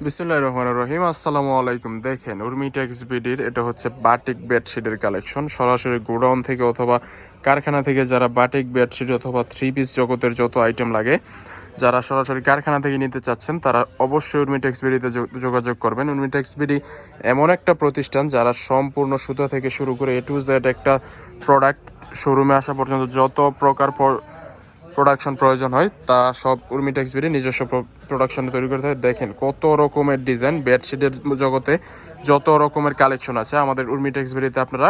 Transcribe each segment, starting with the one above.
বিসমুল্লাহ রহমান রহিম। আসসালামু আলাইকুম। দেখেন উর্মিটেক্স বিডির এটা হচ্ছে বাটিক বেডশিটের কালেকশন। সরাসরি গোডাউন থেকে অথবা কারখানা থেকে যারা বাটিক বেডশিট অথবা থ্রি পিস জগতের যত আইটেম লাগে, যারা সরাসরি কারখানা থেকে নিতে চাচ্ছেন, তারা অবশ্যই উর্মিটেক্স বিডিতে যোগ- যোগাযোগ করবেন। উর্মিটেক্স বিডি এমন একটা প্রতিষ্ঠান যারা সম্পূর্ণ সুতা থেকে শুরু করে এ টু জেড একটা প্রোডাক্ট শোরুমে আসা পর্যন্ত যত প্রকার প্রোডাকশন প্রয়োজন হয়, তা সব উর্মিটেক্স বিডি নিজস্ব প্রোডাকশন তৈরি করতে হয় দেখেন কত রকমের ডিজাইন বেডশিটের জগতে যত রকমের কালেকশন আছে, আমাদের উর্মিটেক্স বিডিতে আপনারা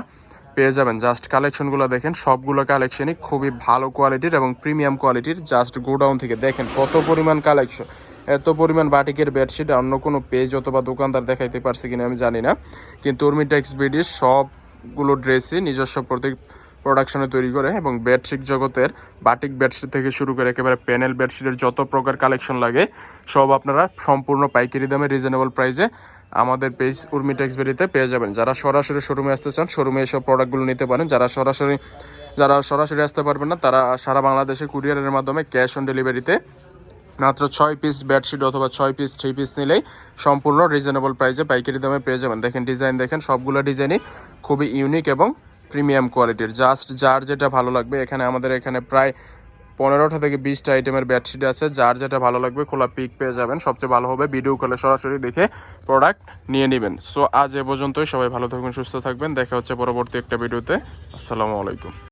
পেয়ে যাবেন। জাস্ট কালেকশনগুলো দেখেন, সবগুলো কালেকশনই খুবই ভালো কোয়ালিটির এবং প্রিমিয়াম কোয়ালিটির জাস্ট গোডাউন থেকে। দেখেন কত পরিমাণ কালেকশন এত পরিমাণ বাটিকের বেডশিট অন্য কোনো পেজ অথবা দোকানদার দেখাইতে পারছে কিনা আমি জানি না। কিন্তু উর্মিটেক্স বিডির সবগুলো ড্রেসই নিজস্ব প্রতি প্রোডাকশনে তৈরি করে এবং বেডশিট জগতের বাটিক বেডশিট থেকে শুরু করে একেবারে প্যানেল বেডশিটের যত প্রকার কালেকশন লাগে, সব আপনারা সম্পূর্ণ পাইকারি দামে রিজনেবল প্রাইসে আমাদের পেজ উর্মিটেক্স বেরিতে পেয়ে যাবেন। যারা সরাসরি শোরুমে আসতে চান শোরুমে এসব প্রোডাক্টগুলো নিতে পারেন। যারা সরাসরি যারা সরাসরি আসতে পারবেন না, তারা সারা বাংলাদেশে কুরিয়ারের মাধ্যমে ক্যাশ অন ডেলিভারিতে মাত্র ছয় পিস বেডশিট অথবা ছয় পিস থ্রি পিস নিলেই সম্পূর্ণ রিজনেবল প্রাইসে পাইকারি দামে পেয়ে যাবেন। দেখেন ডিজাইন দেখেন সবগুলো ডিজাইনই খুবই ইউনিক এবং প্রিমিয়াম কোয়ালিটির। জাস্ট যার যেটা ভালো লাগবে, এখানে আমাদের এখানে প্রায় পনেরোটা থেকে বিশটা আইটেমের বেডশিট আছে। যার যেটা ভালো লাগবে, খোলা পিক পেয়ে যাবেন। সবচেয়ে ভালো হবে ভিডিও কলে সরাসরি দেখে প্রোডাক্ট নিয়ে নেবেন। সো আজ এ পর্যন্তই। সবাই ভালো থাকবেন, সুস্থ থাকবেন। দেখা হচ্ছে পরবর্তী একটা ভিডিওতে আসসালামু আলাইকুম।